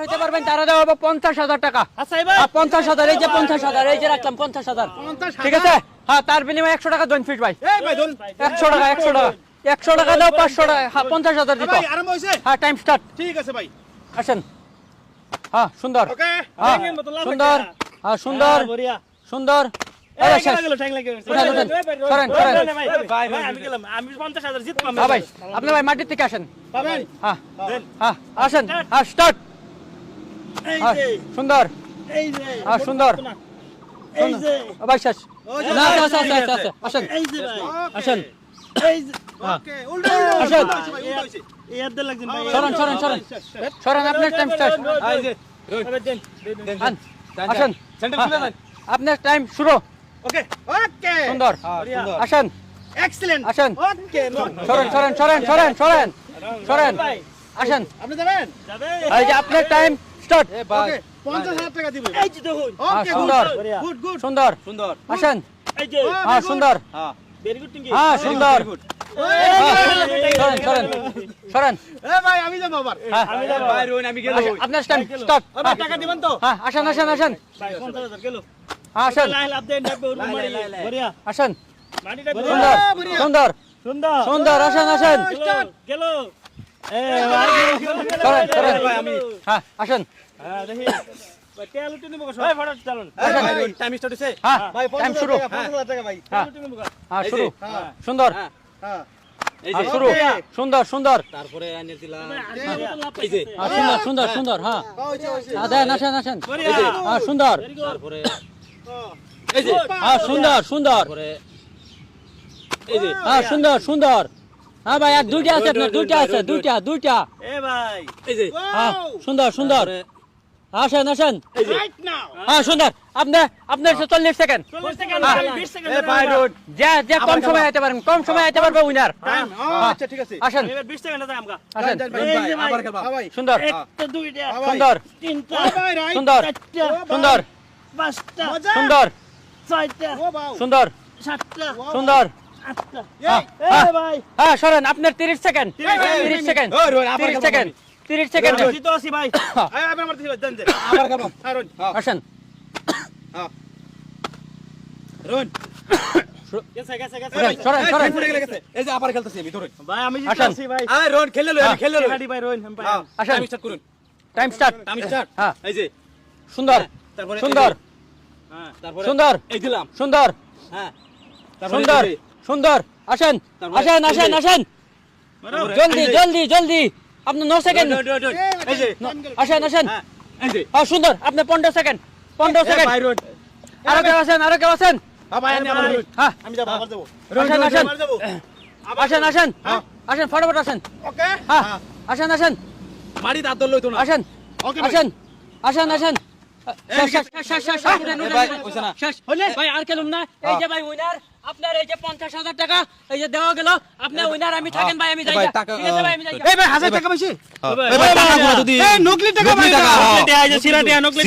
হইতে পারবেন তারা দেওয়া হবে পঞ্চাশ হাজার টাকা। হ্যাঁ, পঞ্চাশ হাজার এই যে পঞ্চাশ হাজার এই যে রাখলাম পঞ্চাশ হাজার ঠিক আছে। হ্যাঁ তার বিনিময়ে একশো টাকা জয়েন্ট ফিট ভাই একশো টাকা একশো টাকা একশো টাকা দাও পাঁচশো টাকা হ্যাঁ পঞ্চাশ হাজার দিত হ্যাঁ টাইম স্টার্ট। ঠিক আছে ভাই। আসেন হ্যাঁ সুন্দর। ওকে হ্যাঁ সুন্দর হ্যাঁ সুন্দর। সুন্দর। হ্যাঁ ভাই আপনি ভাই মাটির থেকে আসেন। পাবেন হ্যাঁ হ্যাঁ আসেন। স্টার্ট। সুন্দর। সুন্দর। সুন্দর। ভাই শেষ। না আচ্ছা আচ্ছা আচ্ছা আচ্ছা আসেন। আসেন। ওকে উল্টো উল্টো আসেন। উল্টো হয়েছে ভাই, উল্টো হয়েছে। সরেন সরেন সরেন। সরেন আপনার টাইম স্টার্ট আসেন। হ্যাঁ, আপনার টাইম শুরু। ওকে ওকে। সুন্দর। আসেন। এক্সিলেন্ট আসেন। ওকে সরেন সরেন সরেন সরেন সরেন সরেন। আসেন। আপনি যাবেন? এই যে আপনার টাইম স্টার্ট ওকে 50000 টাকা দিবেন। ওকে সুন্দর। গুড গুড সুন্দর। সুন্দর। আসেন। হ্যাঁ সুন্দর। হ্যাঁ। সুন্দর। সরেন সরেন সরেন। এ ভাই আমি যাব আবার। হ্যাঁ। ভাই রোন আমি গেল। আসেন, আপনার টাইম স্টার্ট আবার টাকা দিবেন তো? আসেন আসেন আসেন। আসেন। আসেন। সুন্দর সুন্দর। সুন্দর। আসেন আসেন। সরেন সরেন ভাই আমি হ্যাঁ আসেন। টাইম স্টার্ট হইছে। হ্যাঁ ভাই টাইম 50000 শুরু। টাকা 50000 টাকা ভাই। হ্যাঁ। হ্যাঁ এই শুরু। যে, হ্যাঁ। সুন্দর। হ্যাঁ। হ্যাঁ। এই হ্যাঁ যে শুরু সুন্দর সুন্দর। তারপরে আনিয়ে দিলাম এই যে হ্যাঁ। সুন্দর সুন্দর সুন্দর হ্যাঁ। হ্যাঁ। দেন আসেন আসেন। হ্যাঁ সুন্দর। তারপরে এই যে হ্যাঁ সুন্দর সুন্দর। এই যে হ্যাঁ সুন্দর সুন্দর। হ্যাঁ ভাই আর দুইটা আছে আপনার দুইটা আছে দুইটা দুইটা। এই যে হ্যাঁ সুন্দর সুন্দর। আসেন আসেন। রাইট নাও হ্যাঁ সুন্দর। আপনার আপনার চল্লিশ সেকেন্ড। এ ভাই রোন যে যে কম সময় আইতে পারেন কম সময় আইতে পারবে উইনার টাইম আচ্ছা ঠিক আছে। আসেন। ভাই হ্যাঁ ভাই সুন্দর। হ্যাঁ হ্যাঁ ভাই সুন্দর। সুন্দর। মজা। সুন্দর। সুন্দর। সুন্দর। হ্যাঁ, হ্যাঁ। সরেন আপনার তিরিশ সেকেন্ড। তিরিশ সেকেন্ড। ও রোন আবার তিরিশ সেকেন্ড। তিরিশ সেকেন্ড। আসেন। রোন সরেন সরেন এই সরেন। ফুটে গেলে গেছে। এই যে আবার খেলতেছি আমি ধরুন। আসেন। আয় রোন খেলে লই আমি খেলে লই আসেন। টাইম স্টার্ট করুন। টাইম স্টার্ট টাইম স্টার্ট হ্যাঁ। এই যে। সুন্দর। তারপরে সুন্দর। তারপরে সুন্দর। এই দিলাম। সুন্দর। হ্যাঁ সুন্দর। সুন্দর। আসেন। আসেন আসেন আসেন। জলদি জলদি জলদি। আপনি ন সেকেন্ড। এই যে আসেন আসেন। হ্যাঁ এই যে হ্যাঁ সুন্দর। আপনি পনেরো সেকেন্ড। পনেরো এ সেকেন্ড। আরও কেউ আছেন আরও কেউ আমি। হ্যাঁ। যাব আবার আসেন আসেন। আসেন আসেন। আসেন ফটাফট আসেন। ওকে। হ্যাঁ। আসেন আসেন। দাঁত না। আসেন। আসেন। আসেন আসেন। শেষ, শেষ, শেষ, শেষ, শেষ, শেষ, উঠেন, এ উঠেন, ভাই, উঠেন। হইছে না। শেষ। ভাই আর খেলুম না এই যে ভাই উইনার আপনার এই যে পঞ্চাশ হাজার টাকা এই যে দেওয়া গেল আপনার উইনার আমি থাকেন ভাই আমি যাই ভাই, গা। টাকা, ঠিক আছে ভাই আমি যাই গা। এই ভাই হাজার টাকা টাকা গুলো নকলি টাকা ভাই। হ্যাঁ। নকলি